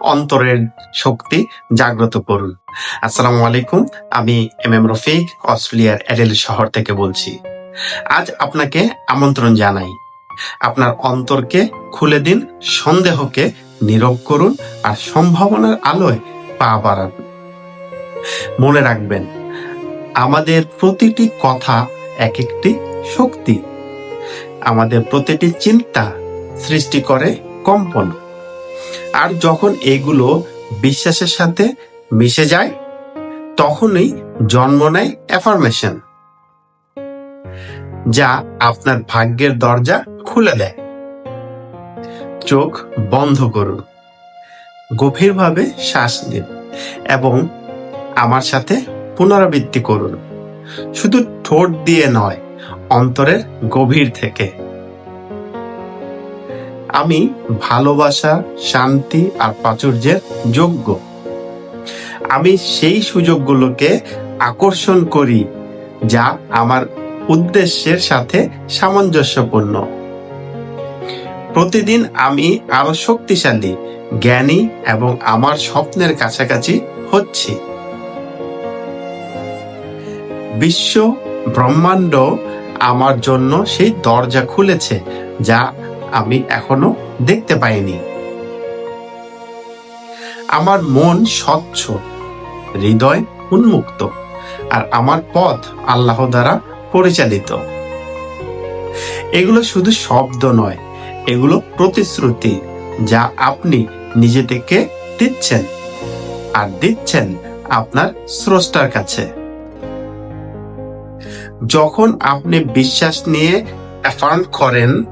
অন্তরের শক্তি জাগ্রত করুন। আসসালামু আলাইকুম, আমি এম এম রফিক, অস্ট্রেলিয়ার অ্যাডেল শহর থেকে বলছি। আজ আপনাকে আমন্ত্রণ জানাই। আপনার অন্তরকে খুলে দিন, সন্দেহকে নীরব করুন আর সম্ভাবনার আলোয় পা বাড়ান। মনে রাখবেন, আমাদের প্রতিটি কথা এক একটি শক্তি। আমাদের প্রতিটি চিন্তা সৃষ্টি করে কম্পন। আর যখন এগুলো বিশ্বাসের সাথে মিশে যায়, তখনই জন্ম নেয় অ্যাফার্মেশন যা আপনার ভাগ্যের দরজা খুলে দেয়। চোখ বন্ধ করুন। গভীরভাবে শ্বাস নিন এবং আমার সাথে পুনরাবৃত্তি করুন। শুধু ঠোঁট দিয়ে নয়, অন্তরের গভীর থেকে। আমি ভালোবাসা, শান্তি আর প্রাচুর্যের যোগ্য। আমি সেই সুযোগগুলোকে আকর্ষণ করি যা আমার উদ্দেশ্যের সাথে সামঞ্জস্যপূর্ণ। প্রতিদিন আমি আরও শক্তিশালী, জ্ঞানী এবং আমার স্বপ্নের কাছাকাছি হচ্ছি। বিশ্ব ব্রহ্মাণ্ড আমার জন্য সেই দরজা খুলেছে যা আমি এখনও দেখতে পাইনি। আমার মন স্বচ্ছ, হৃদয় উন্মুক্ত, আর আমার পথ আল্লাহ দ্বারা পরিচালিত। এগুলো শুধু শব্দ নয়, এগুলো প্রতিশ্রুতি যা আপনি নিজে থেকে দিচ্ছেন, আর দিচ্ছেন আপনার স্রষ্টার কাছে। যখন আপনি বিশ্বাস নিয়ে অ্যাফার্ম করেন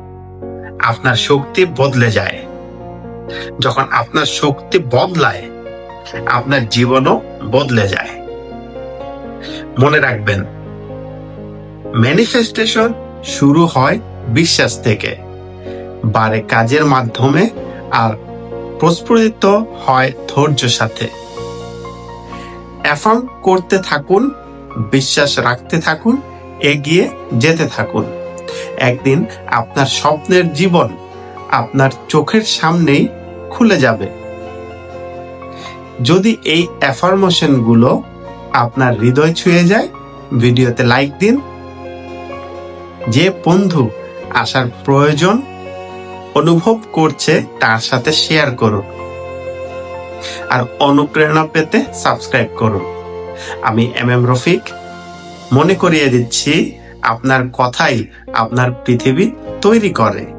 আপনার শক্তি বদলে যায়। যখন আপনার শক্তি বদলায়, আপনার জীবনও বদলে যায়। মনে রাখবেন ম্যানিফেস্টেশন শুরু হয় বিশ্বাস থেকে। বারে কাজের মাধ্যমে আর প্রস্ফুটিত হয় ধৈর্য সাথে। অ্যাফার্ম করতে থাকুন, বিশ্বাস রাখতে থাকুন, এগিয়ে যেতে থাকুন। একদিন আপনার স্বপ্নের জীবন আপনার চোখের সামনেই খুলে যাবে। যদি এই অ্যাফার্মেশনগুলো আপনার হৃদয় ছুঁয়ে যায়, ভিডিওতে লাইক দিন। যে বন্ধু আসার প্রয়োজন অনুভব করছে, তার সাথে শেয়ার করুন। আর অনুপ্রেরণা পেতে সাবস্ক্রাইব করুন। আমি এম এম রফিক, মনে করিয়ে দিচ্ছি আপনার কথাই আপনার পৃথিবী তৈরি করে।